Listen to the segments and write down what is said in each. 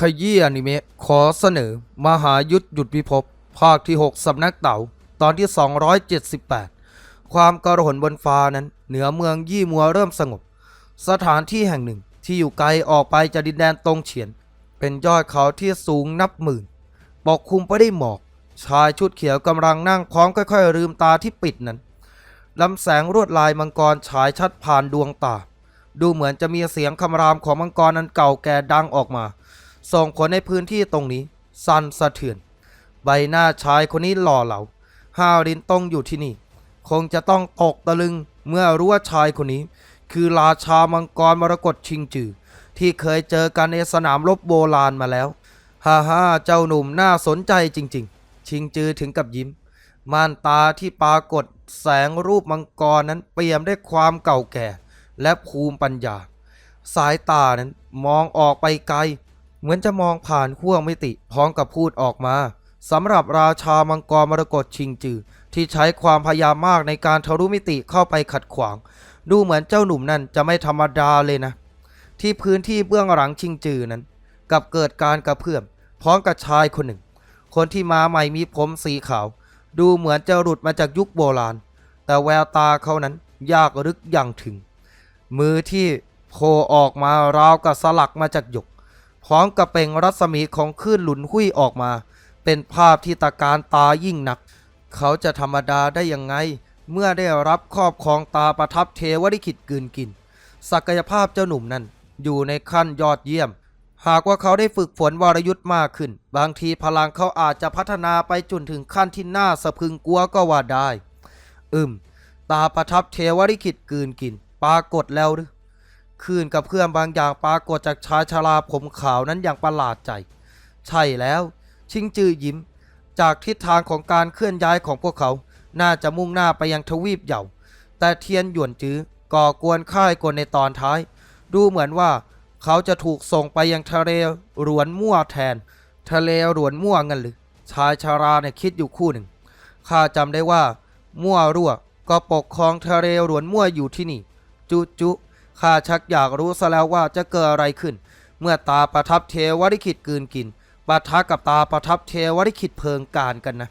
ขยี้อนิเมะขอเสนอ มหายุทธหยุดพิภพภาคที่ 6 สำนักเต่า ตอนที่ 278 ความกระหนบนฟ้านั้น เหนือเมืองยี่มัวเริ่มสงบ สถานที่แห่งหนึ่งที่อยู่ไกลออกไปจากดินแดนตรงเฉียน เป็นยอดเขาที่สูงนับหมื่น ปกคลุมไปได้วยหมอก ชายชุดเขียวกำลังนั่งพร้อมค่อยๆลืมตาที่ปิดนั้นลำแสงรวดลายมังกรฉายชัดผ่านดวงตา ดูเหมือนจะมีเสียงคำรามของมังกรนั้นเก่าแก่ดังออกมา ส่งผลในพื้นที่ตรงนี้ สั่นสะเทือน ใบหน้าชายคนนี้หล่อเหลาห้าวรินต้องอยู่ที่นี่ คงจะต้องตกตะลึงเมื่อรู้ว่าชายคนนี้ คือราชามังกรมรกตชิงจือ ที่เคยเจอกันในสนามรบโบราณมาแล้วฮ่าฮ่าเจ้าหนุ่มน่าสนใจจริง ๆ ชิงจือถึงกับยิ้ม ม่านตาที่ปรากฏแสงรูปมังกรนั้นเปี่ยมด้วยความเก่าแก่ และภูมิปัญญา สายตานั้นมองออกไปไกล เหมือนจะมองผ่านขั้วมิติพร้อมกับพูดออกมาสำหรับราชามังกรมรกตชิงจือ ที่ใช้ความพยายามมากในการทะลุมิติเข้าไปขัดขวาง ดูเหมือนเจ้าหนุ่มนั่นจะไม่ธรรมดาเลยนะ ที่พื้นที่เบื้องหลังชิงจือนั้นกับเกิดการกระเพื่อมพร้อมกับชายคนหนึ่ง คนที่มาใหม่มีผมสีขาว ดูเหมือนจะหลุดมาจากยุคโบราณ แต่แววตาเขานั้นยากลึกอย่างถึง มือที่โผล่ออกมาราวกับสลักมาจากหยก พร้อมกับเปล่งรัศมีของคลื่นหลุนหุ้ยออกมา เป็นภาพที่ตะการตายิ่งหนัก เขาจะธรรมดาได้ยังไง เมื่อได้รับครอบครองตาประทับเทวริขิตกลืนกิน ศักยภาพเจ้าหนุ่มนั้น อยู่ในขั้นยอดเยี่ยม หากว่าเขาได้ฝึกฝนวรยุทธ์มากขึ้น บางทีพลังเขาอาจจะพัฒนาไปจนถึงขั้นที่น่าสะพึงกลัวก็ว่าได้ อืม ตาประทับเทวริขิตกลืนกิน ปรากฏแล้วหรือ คลื่นกับเพื่อนบางอย่างปรากฏจากชายชราผมขาวนั้นอย่างประหลาดใจ ใช่แล้ว ชิงจือยิ้ม จากทิศทางของการเคลื่อนย้ายของพวกเขา น่าจะมุ่งหน้าไปยังทวีปเหย่าแต่เทียนหยวนจื้อก่อกวนค่ายกลในตอนท้าย ดูเหมือนว่าเขาจะถูกส่งไปยังทะเลหลวนมั่วแทน ทะเลหลวนมั่วงันหรือ ชายชาราเนี่ยคิดอยู่คู่หนึ่ง ข้าจำได้ว่า มั่วรั่วก็ปกครองทะเลหลวนมั่วอยู่ที่นี่ จุจุ ข้าชักอยากรู้ซะแล้วว่าจะเกิดอะไรขึ้น เมื่อตาประทับเทวริขิตกลืนกินปะทะกับตาประทับเทวริขิตเพิงการกันนะ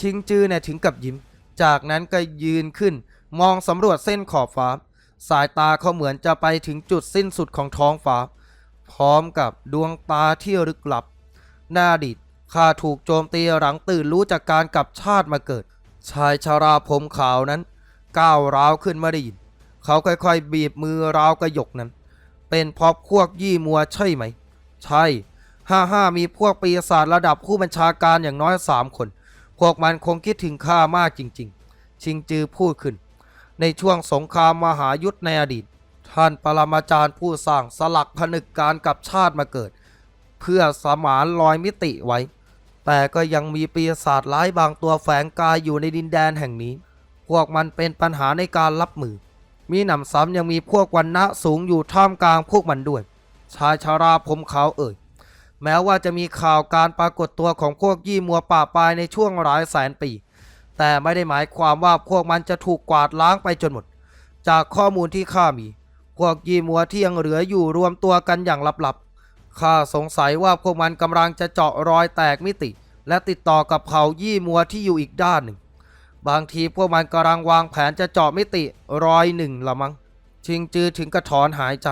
ชิงจือเนี่ยถึงกับยิ้ม จากนั้นก็ยืนขึ้น มองสำรวจเส้นขอบฟ้า สายตาเขาเหมือนจะไปถึงจุดสิ้นสุดของท้องฟ้า พร้อมกับดวงตาที่ลึกลับ หน้าดิดข้าถูกโจมตีหลังตื่นรู้จากการกลับชาติมาเกิด ชายชาราผมขาวนั้นก้าวร้าวขึ้นมาได้ยิน เขาค่อยๆ บีบมือราวกระยกนั้น เป็นพราะพวกยี่มัวใช่ไหม ใช่ห้าห้ามีพวกปีศาจระดับผู้บัญชาการอย่างน้อยสามคน พวกมันคงคิดถึงข้ามากจริง ๆ ชิงจือพูดขึ้น ในช่วงสงครามมหายุทธในอดีต ท่านปรมาจารย์ผู้สร้างสลักผนึกการกับชาติมาเกิด เพื่อสมานรอยมิติไว้ แต่ก็ยังมีปีศาจร้ายบางตัวแฝงกายอยู่ในดินแดนแห่งนี้ พวกมันเป็นปัญหาในการรับมือ มีหนำซ้ำยังมีพวกวันณะสูงอยู่ท่ามกลางพวกมันด้วย ชายชาราผมขาวเอ่ย แม้ว่าจะมีข่าวการปรากฏตัวของพวกยี่มัวป่าปลายในช่วงหลายแสนปี แต่ไม่ได้หมายความว่าพวกมันจะถูกกวาดล้างไปจนหมด จากข้อมูลที่ข้ามี พวกยี่มัวที่ยังเหลืออยู่รวมตัวกันอย่างลับๆ ข้าสงสัยว่าพวกมันกำลังจะเจาะรอยแตกมิติ และติดต่อกับเผ่ายี่มัวที่อยู่อีกด้านหนึ่ง บางทีพวกมันกำลังวางแผนจะเจาะมิติรอยหนึ่งละมั้งชิงจือถึงกระถอนหายใจ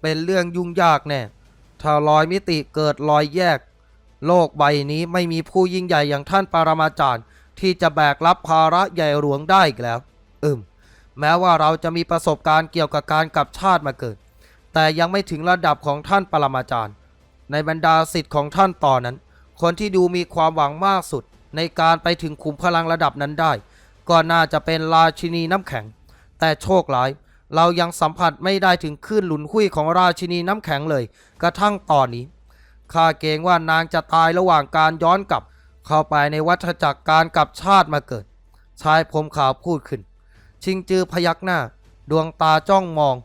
เป็นเรื่องยุ่งยากแน่ถ้ารอยมิติเกิดรอยแยก โลกใบนี้ไม่มีผู้ยิ่งใหญ่อย่างท่านปรมาจารย์ ที่จะแบกรับภาระใหญ่หลวงได้อีกแล้ว อืม แม้ว่าเราจะมีประสบการณ์เกี่ยวกับการกลับชาติมาเกิด แต่ยังไม่ถึงระดับของท่านปรมาจารย์ ในบรรดาสิทธิ์ของท่านต่อนนั้น คนที่ดูมีความหวังมากสุด ในการไปถึงขุมพลังระดับนั้นได้ ก็น่าจะเป็นราชินีน้ำแข็ง แต่โชคร้าย เรายังสัมผัสไม่ได้ถึงคลื่นหลุนหุ้ยของราชินีน้ำแข็งเลย กระทั่งตอนนี้ข้าเกรงว่านางจะตายระหว่างการย้อนกลับ เข้าไปในวัฏจักรการกลับชาติมาเกิด ชายผมขาวพูดขึ้น ชิงจือพยักหน้า ดวงตาจ้องมอง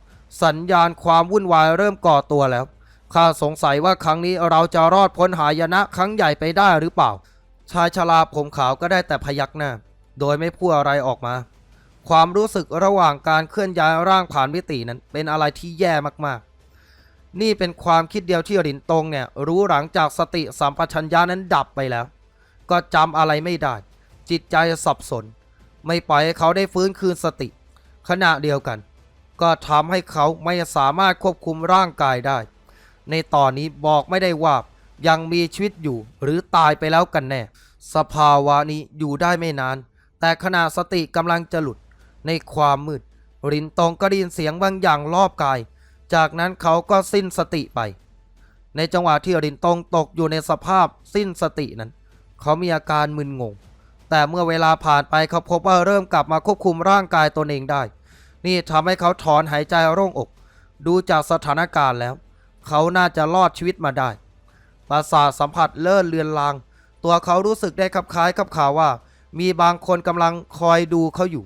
สัญญาณความวุ่นวายเริ่มก่อตัวแล้วข้าสงสัยว่าครั้งนี้เราจะรอดพ้นหายนะครั้งใหญ่ไปได้หรือเปล่า ชายชราผมขาวก็ได้แต่พยักหน้า โดยไม่พูดอะไรออกมา ความรู้สึกระหว่างการเคลื่อนย้ายร่างผ่านมิตินั้น เป็นอะไรที่แย่มากๆ นี่เป็นความคิดเดียวที่หลินตงเนี่ยรู้หลังจากสติสัมปชัญญะนั้นดับไปแล้ว ก็จำอะไรไม่ได้ จิตใจสับสน ไม่ปล่อยให้เขาได้ฟื้นคืนสติ ขณะเดียวกัน ก็ทำให้เขาไม่สามารถควบคุมร่างกายได้ ในตอนนี้บอกไม่ได้ว่า ยังมีชีวิตอยู่หรือตายไปแล้วกันแน่ สภาวะนี้อยู่ได้ไม่นาน แต่ขณะสติกำลังจะหลุดในความมืด รินตองก็ได้ยินเสียงบางอย่างรอบกาย จากนั้นเขาก็สิ้นสติไป ในจังหวะที่รินตองตกอยู่ในสภาพสิ้นสตินั้น เขามีอาการมึนงง แต่เมื่อเวลาผ่านไปเขาพบว่าเริ่มกลับมาควบคุมร่างกายตนเองได้ นี่ทำให้เขาถอนหายใจโล่งอก ดูจากสถานการณ์แล้ว เขาน่าจะรอดชีวิตมาได้ ประสาทสัมผัสเลื่อนเลือนลาง ตัวเขารู้สึกได้คลับคล้ายกับข่าวว่า มีบางคนกำลังคอยดูเขาอยู่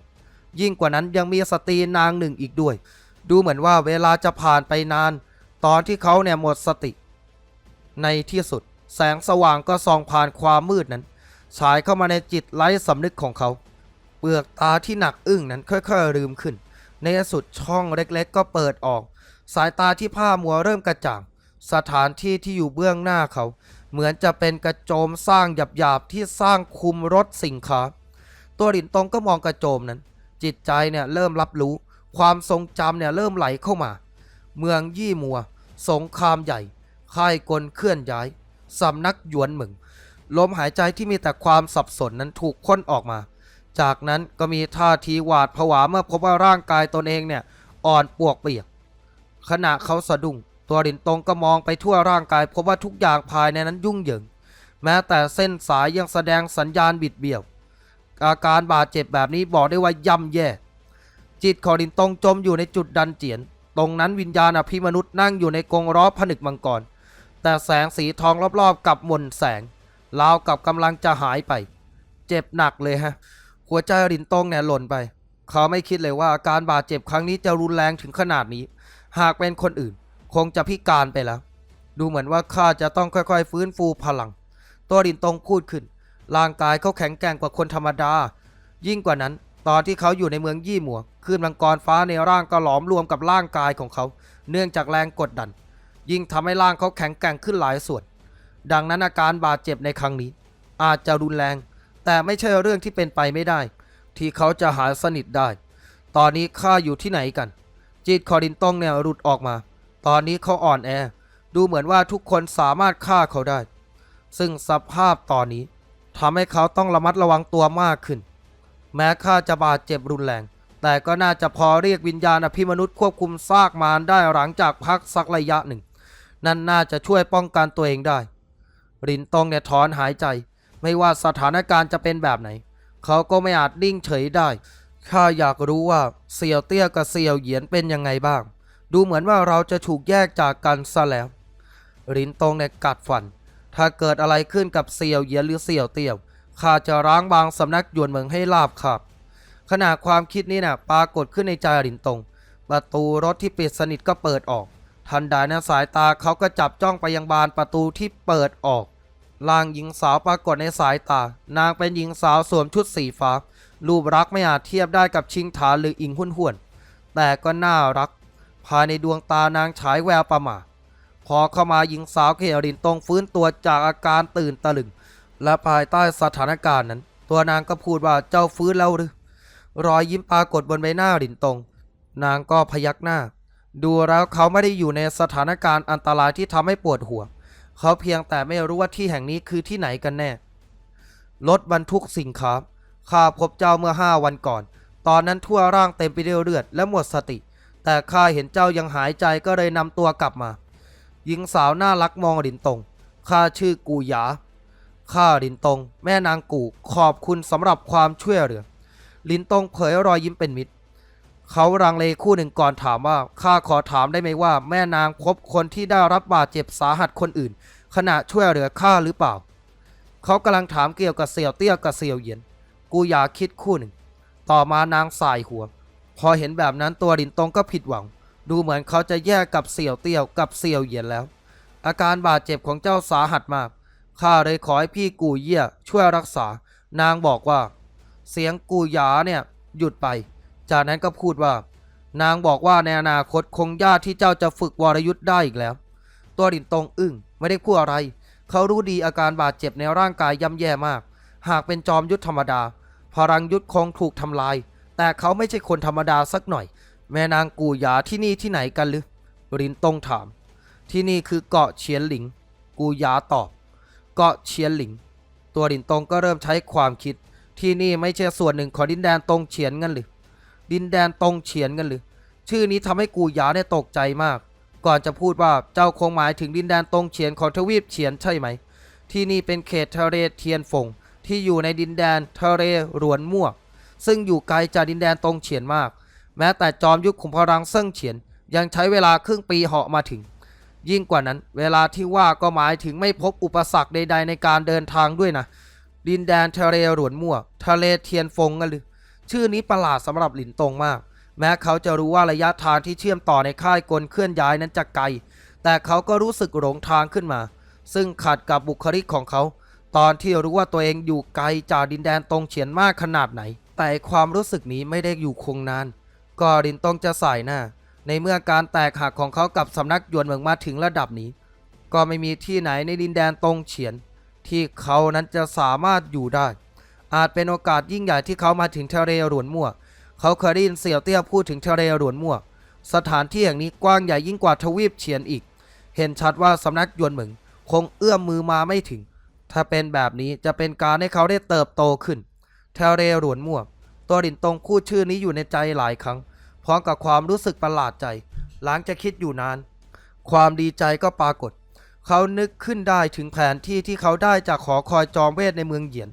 ยิ่งกว่านั้นยังมีสตรีนางหนึ่งอีกด้วย ดูเหมือนว่าเวลาจะผ่านไปนาน ตอนที่เขาเนี่ยหมดสติ ในที่สุด แสงสว่างก็ส่องผ่านความมืดนั้นฉายเข้ามาในจิตไร้สำนึกของเขา เปลือกตาที่หนักอึ้งนั้นค่อยๆลืมขึ้น ในที่สุดช่องเล็กๆ ก็เปิดออก สายตาที่ผ้ามัวเริ่มกระจ่าง สถานที่ที่อยู่เบื้องหน้าเขา เหมือนจะเป็นกระโจมสร้างหยาบๆที่สร้างคุมรถสินค้า ตัวหลินตงก็มองกระโจมนั้น จิตใจเนี่ยเริ่มรับรู้ ความทรงจำเนี่ยเริ่มไหลเข้ามา เมืองยี่มัว สงครามใหญ่ค่ายกลเคลื่อนย้ายสำนักหยวนเหมึงลมหายใจที่มีแต่ความสับสนนั้นถูกค้นออกมา จากนั้นก็มีท่าทีหวาดผวาเมื่อพบว่าร่างกายตนเองเนี่ยอ่อนปวกเปียก ขณะเขาสะดุ้ง ตัวหลินตงก็มองไปทั่วร่างกายพบว่าทุกอย่างภายในนั้นยุ่งเหยิง แม้แต่เส้นสายยังแสดงสัญญาณบิดเบี้ยว อาการบาดเจ็บแบบนี้บอกได้ว่าย่ำแย่ จิตของหลินตงจมอยู่ในจุดดันเจียน ตรงนั้นวิญญาณอภิมนุษย์นั่งอยู่ในกรงล้อผนึกมังกร แต่แสงสีทองรอบๆกับมนแสงราวกับกำลังจะหายไป เจ็บหนักเลยฮะ หัวใจหลินตงเนี่ยหล่นไป เขาไม่คิดเลยว่าอาการบาดเจ็บครั้งนี้จะรุนแรงถึงขนาดนี้ หากเป็นคนอื่น คงจะพิการไปแล้ว ดูเหมือนว่าข้าจะต้องค่อยๆ ฟื้นฟูพลัง ตัวหลินตงพูดขึ้น ร่างกายเขาแข็งแกร่งกว่าคนธรรมดา ยิ่งกว่านั้น ตอนที่เขาอยู่ในเมืองยี่หมัวคลื่นมังกรฟ้าในร่างก็หลอมรวมกับร่างกายของเขา เนื่องจากแรงกดดัน ยิ่งทำให้ร่างเขาแข็งแกร่งขึ้นหลายส่วน ดังนั้นอาการบาดเจ็บในครั้งนี้ อาจจะรุนแรง แต่ไม่ใช่เรื่องที่เป็นไปไม่ได้ ที่เขาจะหายสนิทได้ ตอนนี้ข้าอยู่ที่ไหนกัน จิตคอรินตองเนี่ยหลุดออกมา ตอนนี้เขาอ่อนแอ ดูเหมือนว่าทุกคนสามารถฆ่าเขาได้ ซึ่งสภาพตอนนี้ทำให้เขาต้องระมัดระวังตัวมากขึ้น แม้ข้าจะบาดเจ็บรุนแรง แต่ก็น่าจะพอเรียกวิญญาณอภิมนุษย์ควบคุมซากมารได้หลังจากพักสักระยะหนึ่ง นั่นน่าจะช่วยป้องกันตัวเองได้ รินตองเนี่ยถอนหายใจ ไม่ว่าสถานการณ์จะเป็นแบบไหน เขาก็ไม่อาจนิ่งเฉยได้ข้าอยากรู้ว่าเสี่ยวเตี้ยกับเสี่ยวเหยียนเป็นยังไงบ้าง ดูเหมือนว่าเราจะถูกแยกจากกันซะแล้วรินตงเนี่ยกัดฟัน ถ้าเกิดอะไรขึ้นกับเสี่ยวเยียหรือเสี่ยวเตี้ยวข้าจะร้างบางสำนักหยวนเมืองให้ลาบครับขณะความคิดนี้น่ะปรากฏขึ้นในใจรินตง ประตูรถที่ปิดสนิทก็เปิดออก ทันใดนะสายตาเขาก็จับจ้องไปยังบานประตูที่เปิดออกร่างหญิงสาวปรากฏในสายตา นางเป็นหญิงสาวสวมชุดสีฟ้ารูปรักไม่อาจเทียบได้กับชิงถาหรืออิงหุ่นห่วน แต่ก็น่ารัก ภายในดวงตานางฉายแววประหมาพอเข้ามาหญิงสาวเขรินตรงฟื้นตัวจากอาการตื่นตะลึง และภายใต้สถานการณ์นั้น ตัวนางก็พูดว่าเจ้าฟื้นแล้วหรือ รอยยิ้มปรากฏบนใบหน้าหลินตงนางก็พยักหน้า ดูแล้วเขาไม่ได้อยู่ในสถานการณ์อันตรายที่ทำให้ปวดหัว เขาเพียงแต่ไม่รู้ว่าที่แห่งนี้คือที่ไหนกันแน่ รถบรรทุกสินค้าข้าพบเจ้าเมื่อห้าวันก่อน ตอนนั้นทั่วร่างเต็มไปด้วยเลือดและหมดสติ แต่ข้าเห็นเจ้ายังหายใจก็เลยนำตัวกลับมา หญิงสาวน่ารักมองหลินตงข้าชื่อกูหยาข้าหลินตง แม่นางกูขอบคุณสำหรับความช่วยเหลือลินตงเผยรอยยิ้มเป็นมิตร เขารังเลคู่หนึ่งก่อนถามว่าข้าขอถามได้ไหมว่า แม่นางพบคนที่ได้รับบาดเจ็บสาหัสคนอื่น ขณะช่วยเหลือข้าหรือเปล่า เขากำลังถามเกี่ยวกับเสี่ยวเตี้ยกับเสี่ยวเหยียน กูอยากคิดคู่หนึ่ง ต่อมานางสายหัว พอเห็นแบบนั้นตัวลินตงก็ผิดหวัง ดูเหมือนเขาจะแยกกับเสี่ยวเตี้ยวกับเสี่ยวเหยียนแล้ว อาการบาดเจ็บของเจ้าสาหัสมากข้าเลยขอให้พี่กูเยี่ยช่วยรักษา นางบอกว่า เสียงกูหยาเนี่ยหยุดไป จากนั้นก็พูดว่า นางบอกว่าในอนาคตคงยากที่เจ้าจะฝึกวรยุทธ์ได้อีกแล้ว ตัวดินตรงอึ้งไม่ได้พูดอะไร เขารู้ดีอาการบาดเจ็บในร่างกายย่ำแย่มาก หากเป็นจอมยุทธธรรมดา พลังยุทธคงถูกทำลาย แต่เขาไม่ใช่คนธรรมดาสักหน่อย แม่นางกูหยาที่นี่ที่ไหนกันหรือรินตงถาม ที่นี่คือเกาะเฉียนหลิง กูหยาตอบ เกาะเฉียนหลิง ตัวดินตงก็เริ่มใช้ความคิด ที่นี่ไม่ใช่ส่วนหนึ่งของดินแดนตงเฉียนกันหรือดินแดนตงเฉียนกันหรือ ชื่อนี้ทำให้กูหยาได้ตกใจมาก ก่อนจะพูดว่าเจ้าคงหมายถึงดินแดนตงเฉียนของทวีปเฉียนใช่ไหม ที่นี่เป็นเขตทะเลเทียนฟงที่อยู่ในดินแดนทะเลหรวนมั่ว ซึ่งอยู่ไกลจากดินแดนตรงเฉียนมาก แม้แต่จอมยุทธขุมพลังเซิ่งเฉียน ยังใช้เวลาครึ่งปีเหาะมาถึง ยิ่งกว่านั้น เวลาที่ว่าก็หมายถึงไม่พบอุปสรรคใด ๆ ในการเดินทางด้วยนะดินแดนทะเลหรวนมั่ว ทะเลเทียนฟงกันหรือชื่อนี้ประหลาดสำหรับหลินตงมาก แม้เขาจะรู้ว่าระยะทางที่เชื่อมต่อในค่ายกลเคลื่อนย้ายนั้นจะไกล แต่เขาก็รู้สึกหลงทางขึ้นมา ซึ่งขัดกับบุคลิกของเขา ตอนที่รู้ว่าตัวเองอยู่ไกลจากดินแดนตรงเฉียนมากขนาดไหน แต่ความรู้สึกนี้ไม่ได้อยู่คงนานก็ดินต้องจะใส่หน้า ในเมื่อการแตกหักของเขากับสำนักยวนเหมืองมาถึงระดับนี้ ก็ไม่มีที่ไหนในดินแดนตรงเฉียน ที่เขานั้นจะสามารถอยู่ได้ อาจเป็นโอกาสยิ่งใหญ่ที่เขามาถึงทะเลหลวนมั่ว เขาเคยได้ยินเสี่ยวเตี้ยพูดถึงทะเลหลวนมั่ว สถานที่แห่งนี้กว้างใหญ่ยิ่งกว่าทวีปเฉียนอีก เห็นชัดว่าสำนักยวนเหมิงคงเอื้อมมือมาไม่ถึง ถ้าเป็นแบบนี้จะเป็นการให้เขาได้เติบโตขึ้น ทะเลหลวนมั่วตัวดินตรงพูดชื่อนี้อยู่ในใจหลายครั้ง พร้อมกับความรู้สึกประหลาดใจ หลังจากคิดอยู่นาน ความดีใจก็ปรากฏ เขานึกขึ้นได้ถึงแผนที่ที่เขาได้จากหอคอยจอมเวทในเมืองเหยียน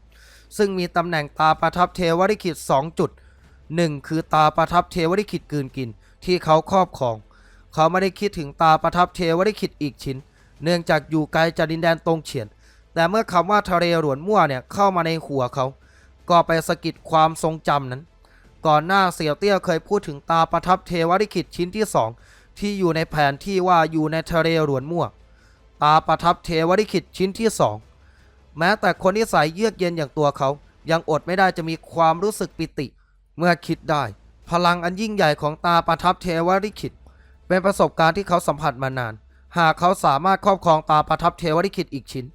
ซึ่งมีตำแหน่งตาประทับเทวริขิต2จุดหนึ่งคือตาประทับเทวริขิตกืนกิน ที่เขาครอบครอง เขาไม่ได้คิดถึงตาประทับเทวริขิตอีกชิ้น เนื่องจากอยู่ไกลจากดินแดนตรงเฉียน แต่เมื่อคำว่าทะเลหลวนมั่วเนี่ยเข้ามาในหัวเขา ก็ไปสะกิดความทรงจำนั้น ก่อนหน้าเสี่ยวเตี้ยเคยพูดถึงตาประทับเทวริขิตชิ้นที่สองที่อยู่ในแผนที่ว่าอยู่ในทะเลหลวนมั่วตาประทับเทวริขิตชิ้นที่สองแม้แต่คนที่ใส่เยือกเย็นอย่างตัวเขา ยังอดไม่ได้จะมีความรู้สึกปิติ เมื่อคิดได้ พลังอันยิ่งใหญ่ของตาประทับเทวริขิตเป็นประสบการณ์ที่เขาสัมผัสมานาน หากเขาสามารถครอบครองตาประทับเทวริขิตอีกชิ้น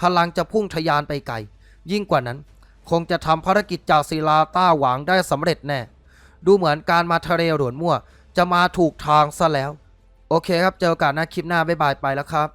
พลังจะพุ่งทะยานไปไกล ยิ่งกว่านั้น คงจะทำภารกิจจากศิลาต้าหวังได้สำเร็จแน่ ดูเหมือนการมาทะเลหลวนมั่ว จะมาถูกทางซะแล้ว โอเคครับ เจอกันนะคลิปหน้า บ๊ายบายไปแล้วครับ